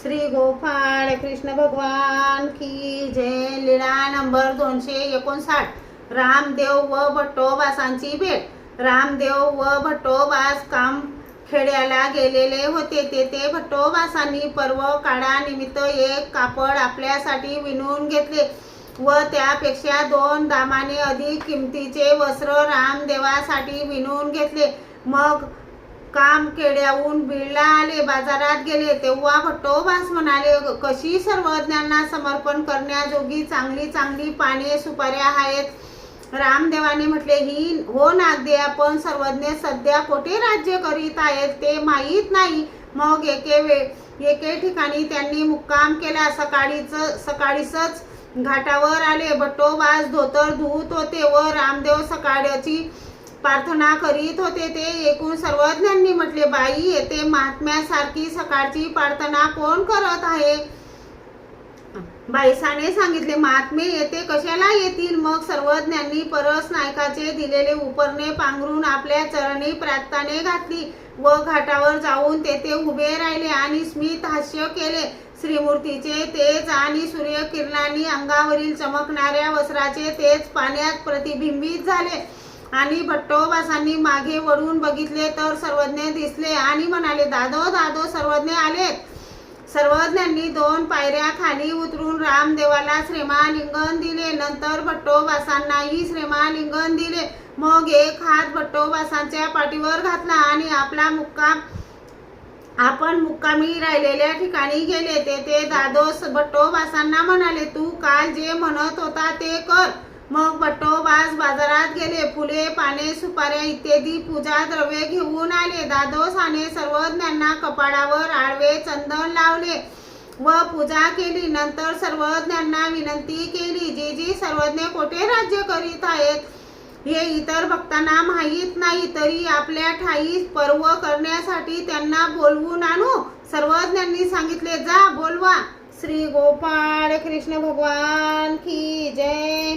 श्री गोपाळ कृष्ण भगवान की जय. लीळा नंबर दोनशे एकोणसाठ. रामदेव व भट्टोबासांची भेट. रामदेव व भट्टोबास काम खेड्याला गेलेले होते. तेथे भट्टोबासांनी पर्व काळानिमित्त एक कापड आपल्यासाठी विणून घेतले व त्यापेक्षा दोन दामाने अधिक किमतीचे वस्त्र रामदेवासाठी विणून घेतले. मग काम केड्याहून बीडला आले बाजारात गेले तेव्हा भट्टोबास म्हणाले कशी सर्वज्ञांना समर्पण करण्याजोगी चांगली चांगली पाने सुपाऱ्या आहेत? रामदेवाने म्हटले ही हो नागदे आपण सर्वज्ञ सध्या कोठे राज्य करीत आहेत ते माहीत नाही. मग एके वे एके ठिकाणी त्यांनी मुक्काम केला सकाळीच सकाळीच घाटावर आले. भट्टोबास धोतर धुत होते व रामदेव सकाळची प्रार्थना करीत होते ते एकूण सर्वज्ञांनी म्हटले बाई येते महात्म्यासारखी सकाळची प्रार्थना कोण करत आहे? बाईसाने सांगितले महात्मे येथे कशाला येतील? मग सर्वज्ञांनी परस नायकाचे दिलेले उपरणे पांघरून आपल्या चरणी प्रार्थने घातली व घाटावर जाऊन तेथे उभे राहिले आणि स्मित हास्य केले. श्रीमूर्तीचे तेज आणि सूर्यकिरणांनी अंगावरील चमकणाऱ्या वस्त्राचे तेज पाण्यात प्रतिबिंबित झाले. आणि भट्टोबासांनी मागे वळून बघितले तर सर्वज्ञ दिसले आणि म्हणाले दादो दादो सर्वज्ञ आले सर्वज्ञांनी दोन पायऱ्या खाली उतरून रामदेवाला श्रेमालिंगन दिले. नंतर भट्टोबासांनाही श्रेमालिंगन दिले. मग एक हात भट्टोबासांच्या पाठीवर घातला आणि आपला मुक्काम आपण मुक्कामी राहिलेल्या ठिकाणी गेले. तेथे दादोस भट्टोबासांना म्हणाले तू काल जे म्हणत होता ते कर. मग भट्टोबास गेले. फुले पाने सुपाऱ्या इत्यादी पूजा द्रव्ये घेऊन आले. दादोसाने सर्वज्ञांना कपाळावर आडवे चंदन लावले व पूजा केली. नंतर सर्वज्ञांना विनंती केली जे जी सर्वज्ञ कोठे राज्य करीत आहेत? हे इतर भक्तांना माहीत नाही. तरी आपल्या ठाई पर्व करण्यासाठी त्यांना बोलवून आणू. सर्वज्ञांनी सांगितले जा बोलवा. श्री गोपाळ कृष्ण भगवान की जय.